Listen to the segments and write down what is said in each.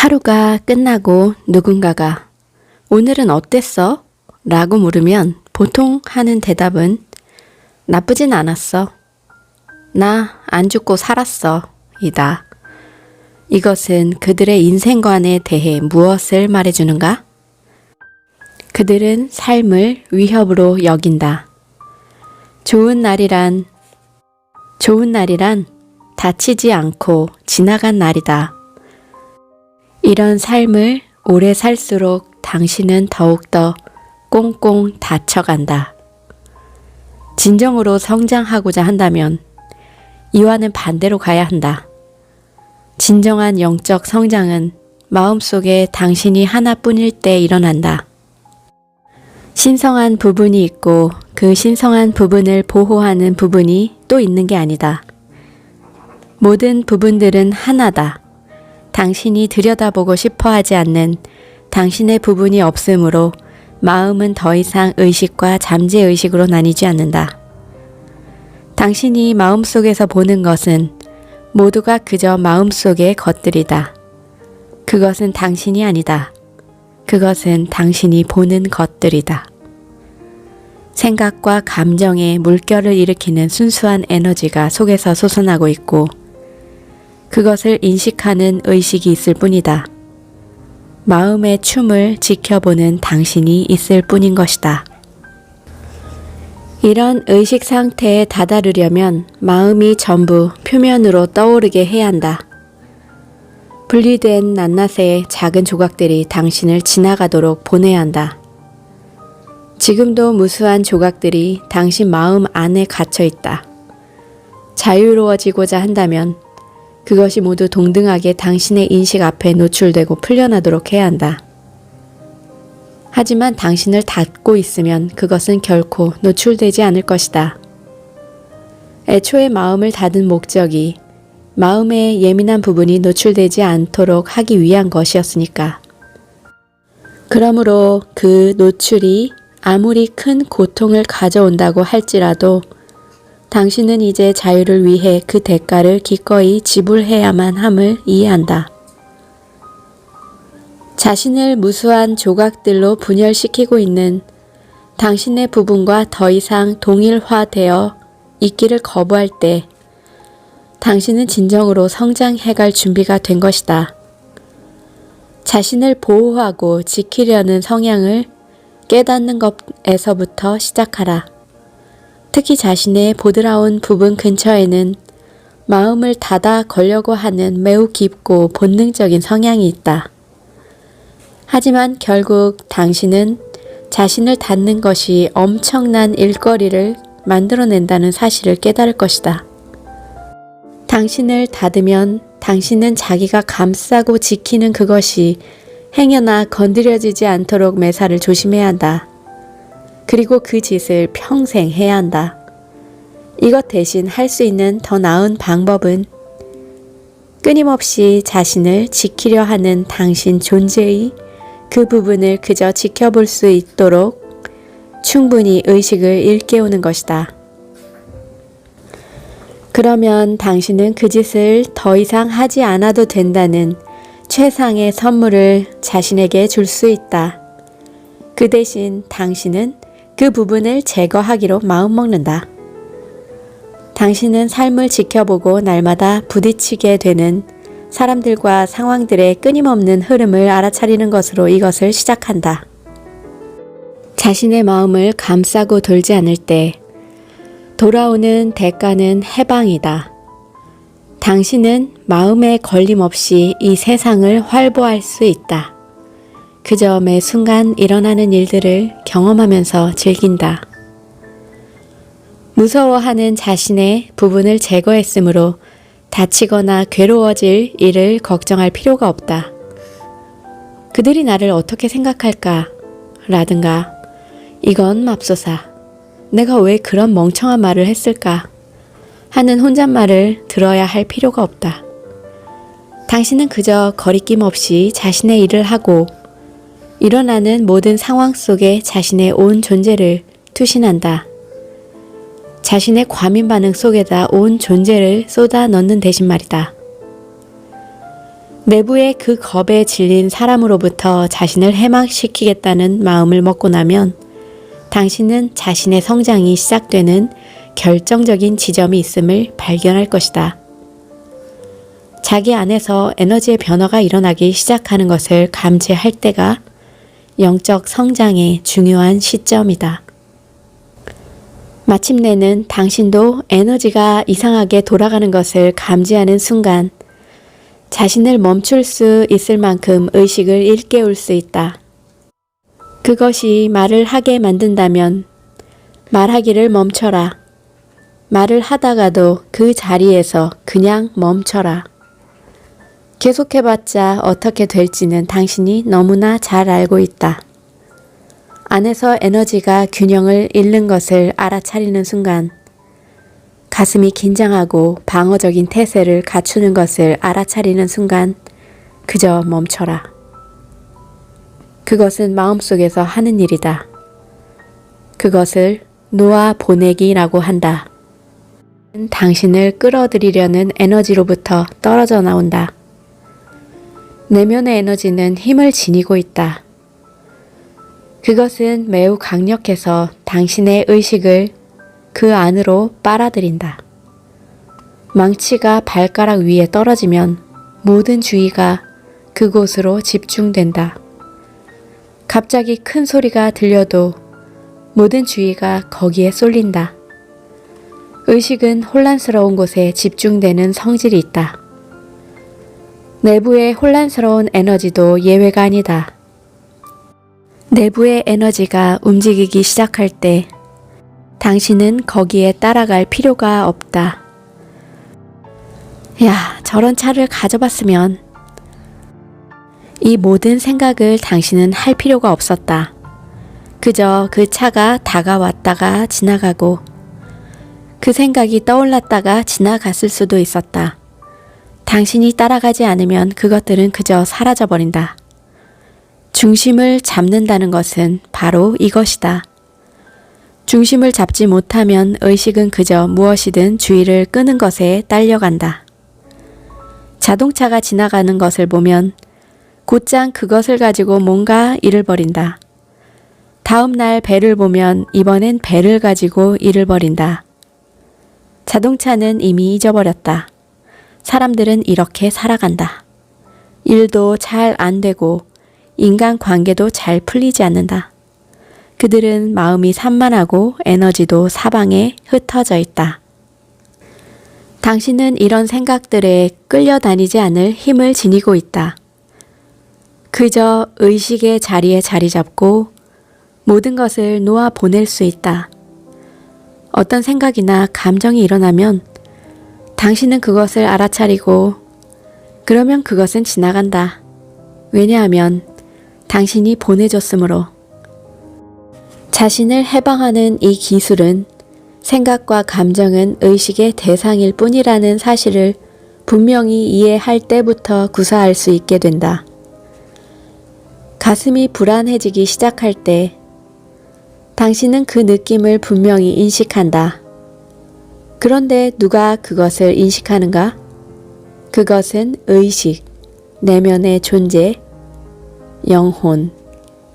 하루가 끝나고 누군가가 오늘은 어땠어? 라고 물으면 보통 하는 대답은 나쁘진 않았어. 나 안 죽고 살았어. 이다. 이것은 그들의 인생관에 대해 무엇을 말해주는가? 그들은 삶을 위협으로 여긴다. 좋은 날이란, 좋은 날이란 다치지 않고 지나간 날이다. 이런 삶을 오래 살수록 당신은 더욱더 꽁꽁 다쳐간다. 진정으로 성장하고자 한다면 이와는 반대로 가야 한다. 진정한 영적 성장은 마음속에 당신이 하나뿐일 때 일어난다. 신성한 부분이 있고 그 신성한 부분을 보호하는 부분이 또 있는 게 아니다. 모든 부분들은 하나다. 당신이 들여다보고 싶어 하지 않는 당신의 부분이 없으므로 마음은 더 이상 의식과 잠재의식으로 나뉘지 않는다. 당신이 마음속에서 보는 것은 모두가 그저 마음속의 것들이다. 그것은 당신이 아니다. 그것은 당신이 보는 것들이다. 생각과 감정에 물결을 일으키는 순수한 에너지가 속에서 솟아나고 있고 그것을 인식하는 의식이 있을 뿐이다. 마음의 춤을 지켜보는 당신이 있을 뿐인 것이다. 이런 의식 상태에 다다르려면 마음이 전부 표면으로 떠오르게 해야 한다. 분리된 낱낱의 작은 조각들이 당신을 지나가도록 보내야 한다. 지금도 무수한 조각들이 당신 마음 안에 갇혀 있다. 자유로워지고자 한다면 그것이 모두 동등하게 당신의 인식 앞에 노출되고 풀려나도록 해야 한다. 하지만 당신을 닫고 있으면 그것은 결코 노출되지 않을 것이다. 애초에 마음을 닫은 목적이 마음의 예민한 부분이 노출되지 않도록 하기 위한 것이었으니까. 그러므로 그 노출이 아무리 큰 고통을 가져온다고 할지라도 당신은 이제 자유를 위해 그 대가를 기꺼이 지불해야만 함을 이해한다. 자신을 무수한 조각들로 분열시키고 있는 당신의 부분과 더 이상 동일화되어 있기를 거부할 때 당신은 진정으로 성장해갈 준비가 된 것이다. 자신을 보호하고 지키려는 성향을 깨닫는 것에서부터 시작하라. 특히 자신의 보드라운 부분 근처에는 마음을 닫아 걸려고 하는 매우 깊고 본능적인 성향이 있다. 하지만 결국 당신은 자신을 닫는 것이 엄청난 일거리를 만들어낸다는 사실을 깨달을 것이다. 당신을 닫으면 당신은 자기가 감싸고 지키는 그것이 행여나 건드려지지 않도록 매사를 조심해야 한다. 그리고 그 짓을 평생 해야 한다. 이것 대신 할 수 있는 더 나은 방법은 끊임없이 자신을 지키려 하는 당신 존재의 그 부분을 그저 지켜볼 수 있도록 충분히 의식을 일깨우는 것이다. 그러면 당신은 그 짓을 더 이상 하지 않아도 된다는 최상의 선물을 자신에게 줄 수 있다. 그 대신 당신은 그 부분을 제거하기로 마음먹는다. 당신은 삶을 지켜보고 날마다 부딪히게 되는 사람들과 상황들의 끊임없는 흐름을 알아차리는 것으로 이것을 시작한다. 자신의 마음을 감싸고 돌지 않을 때 돌아오는 대가는 해방이다. 당신은 마음에 걸림 없이 이 세상을 활보할 수 있다. 그저 매 순간 일어나는 일들을 경험하면서 즐긴다. 무서워하는 자신의 부분을 제거했으므로 다치거나 괴로워질 일을 걱정할 필요가 없다. 그들이 나를 어떻게 생각할까? 라든가, 이건 맙소사. 내가 왜 그런 멍청한 말을 했을까? 하는 혼잣말을 들어야 할 필요가 없다. 당신은 그저 거리낌 없이 자신의 일을 하고 일어나는 모든 상황 속에 자신의 온 존재를 투신한다. 자신의 과민 반응 속에다 온 존재를 쏟아 넣는 대신 말이다. 내부의 그 겁에 질린 사람으로부터 자신을 해방시키겠다는 마음을 먹고 나면 당신은 자신의 성장이 시작되는 결정적인 지점이 있음을 발견할 것이다. 자기 안에서 에너지의 변화가 일어나기 시작하는 것을 감지할 때가 영적 성장의 중요한 시점이다. 마침내는 당신도 에너지가 이상하게 돌아가는 것을 감지하는 순간 자신을 멈출 수 있을 만큼 의식을 일깨울 수 있다. 그것이 말을 하게 만든다면 말하기를 멈춰라. 말을 하다가도 그 자리에서 그냥 멈춰라. 계속해봤자 어떻게 될지는 당신이 너무나 잘 알고 있다. 안에서 에너지가 균형을 잃는 것을 알아차리는 순간 가슴이 긴장하고 방어적인 태세를 갖추는 것을 알아차리는 순간 그저 멈춰라. 그것은 마음속에서 하는 일이다. 그것을 놓아 보내기라고 한다. 당신을 끌어들이려는 에너지로부터 떨어져 나온다. 내면의 에너지는 힘을 지니고 있다. 그것은 매우 강력해서 당신의 의식을 그 안으로 빨아들인다. 망치가 발가락 위에 떨어지면 모든 주의가 그곳으로 집중된다. 갑자기 큰 소리가 들려도 모든 주의가 거기에 쏠린다. 의식은 혼란스러운 곳에 집중되는 성질이 있다. 내부의 혼란스러운 에너지도 예외가 아니다. 내부의 에너지가 움직이기 시작할 때 당신은 거기에 따라갈 필요가 없다. 야, 저런 차를 가져봤으면 이 모든 생각을 당신은 할 필요가 없었다. 그저 그 차가 다가왔다가 지나가고 그 생각이 떠올랐다가 지나갔을 수도 있었다. 당신이 따라가지 않으면 그것들은 그저 사라져버린다. 중심을 잡는다는 것은 바로 이것이다. 중심을 잡지 못하면 의식은 그저 무엇이든 주의를 끄는 것에 딸려간다. 자동차가 지나가는 것을 보면 곧장 그것을 가지고 뭔가 일을 벌인다. 다음 날 배를 보면 이번엔 배를 가지고 일을 벌인다. 자동차는 이미 잊어버렸다. 사람들은 이렇게 살아간다. 일도 잘 안 되고 인간 관계도 잘 풀리지 않는다. 그들은 마음이 산만하고 에너지도 사방에 흩어져 있다. 당신은 이런 생각들에 끌려다니지 않을 힘을 지니고 있다. 그저 의식의 자리에 자리 잡고 모든 것을 놓아 보낼 수 있다. 어떤 생각이나 감정이 일어나면 당신은 그것을 알아차리고 그러면 그것은 지나간다. 왜냐하면 당신이 보내줬으므로 자신을 해방하는 이 기술은 생각과 감정은 의식의 대상일 뿐이라는 사실을 분명히 이해할 때부터 구사할 수 있게 된다. 가슴이 불안해지기 시작할 때 당신은 그 느낌을 분명히 인식한다. 그런데 누가 그것을 인식하는가? 그것은 의식, 내면의 존재, 영혼,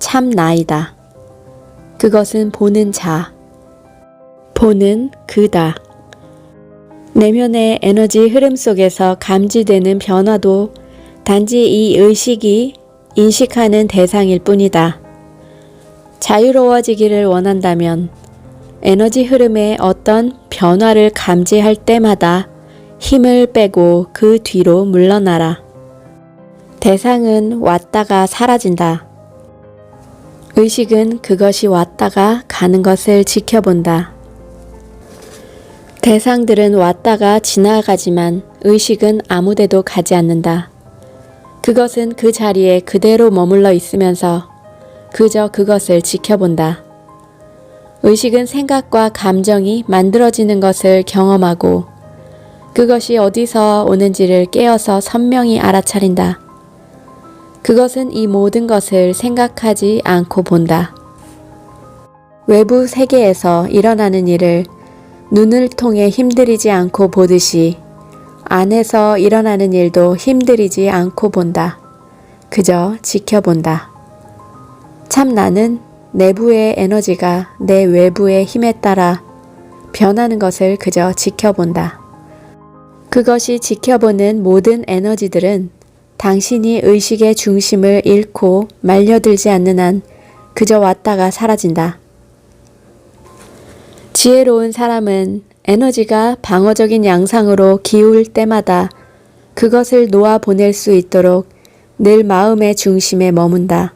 참 나이다. 그것은 보는 자, 보는 그다. 내면의 에너지 흐름 속에서 감지되는 변화도 단지 이 의식이 인식하는 대상일 뿐이다. 자유로워지기를 원한다면 에너지 흐름의 어떤 변화를 감지할 때마다 힘을 빼고 그 뒤로 물러나라. 대상은 왔다가 사라진다. 의식은 그것이 왔다가 가는 것을 지켜본다. 대상들은 왔다가 지나가지만 의식은 아무데도 가지 않는다. 그것은 그 자리에 그대로 머물러 있으면서 그저 그것을 지켜본다. 의식은 생각과 감정이 만들어지는 것을 경험하고 그것이 어디서 오는지를 깨어서 선명히 알아차린다. 그것은 이 모든 것을 생각하지 않고 본다. 외부 세계에서 일어나는 일을 눈을 통해 힘들이지 않고 보듯이 안에서 일어나는 일도 힘들이지 않고 본다. 그저 지켜본다. 참 나는 내부의 에너지가 내 외부의 힘에 따라 변하는 것을 그저 지켜본다. 그것이 지켜보는 모든 에너지들은 당신이 의식의 중심을 잃고 말려들지 않는 한 그저 왔다가 사라진다. 지혜로운 사람은 에너지가 방어적인 양상으로 기울 때마다 그것을 놓아 보낼 수 있도록 늘 마음의 중심에 머문다.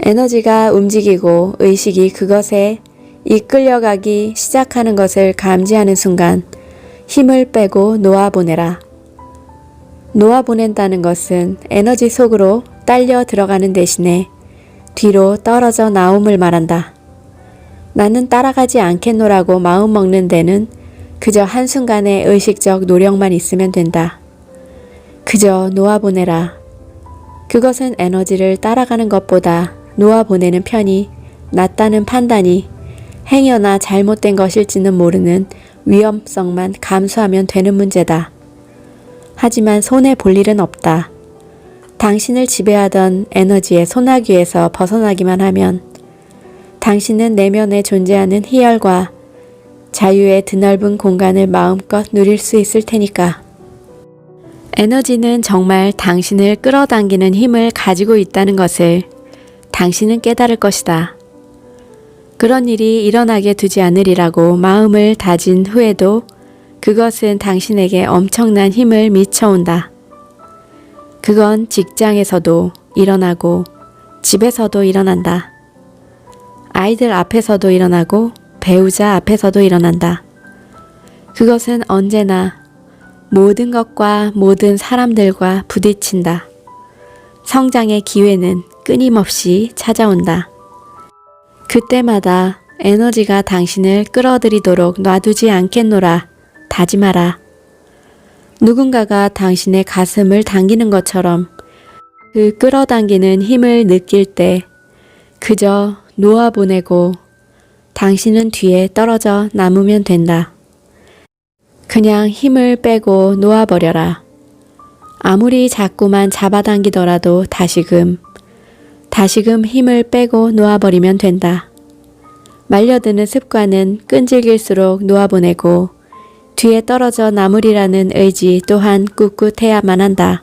에너지가 움직이고 의식이 그것에 이끌려가기 시작하는 것을 감지하는 순간 힘을 빼고 놓아보내라. 놓아보낸다는 것은 에너지 속으로 딸려 들어가는 대신에 뒤로 떨어져 나옴을 말한다. 나는 따라가지 않겠노라고 마음 먹는 데는 그저 한순간의 의식적 노력만 있으면 된다. 그저 놓아보내라. 그것은 에너지를 따라가는 것보다 놓아보내는 편이 낫다는 판단이 행여나 잘못된 것일지는 모르는 위험성만 감수하면 되는 문제다. 하지만 손해 볼 일은 없다. 당신을 지배하던 에너지의 소나기에서 벗어나기만 하면 당신은 내면에 존재하는 희열과 자유의 드넓은 공간을 마음껏 누릴 수 있을 테니까. 에너지는 정말 당신을 끌어당기는 힘을 가지고 있다는 것을 당신은 깨달을 것이다. 그런 일이 일어나게 두지 않으리라고 마음을 다진 후에도 그것은 당신에게 엄청난 힘을 미쳐온다. 그건 직장에서도 일어나고 집에서도 일어난다. 아이들 앞에서도 일어나고 배우자 앞에서도 일어난다. 그것은 언제나 모든 것과 모든 사람들과 부딪힌다. 성장의 기회는 끊임없이 찾아온다. 그때마다 에너지가 당신을 끌어들이도록 놔두지 않겠노라 다짐하라. 누군가가 당신의 가슴을 당기는 것처럼 그 끌어당기는 힘을 느낄 때 그저 놓아보내고 당신은 뒤에 떨어져 남으면 된다. 그냥 힘을 빼고 놓아버려라. 아무리 자꾸만 잡아당기더라도 다시금, 다시금 힘을 빼고 놓아버리면 된다. 말려드는 습관은 끈질길수록 놓아보내고 뒤에 떨어져 남으리라는 의지 또한 꿋꿋해야만 한다.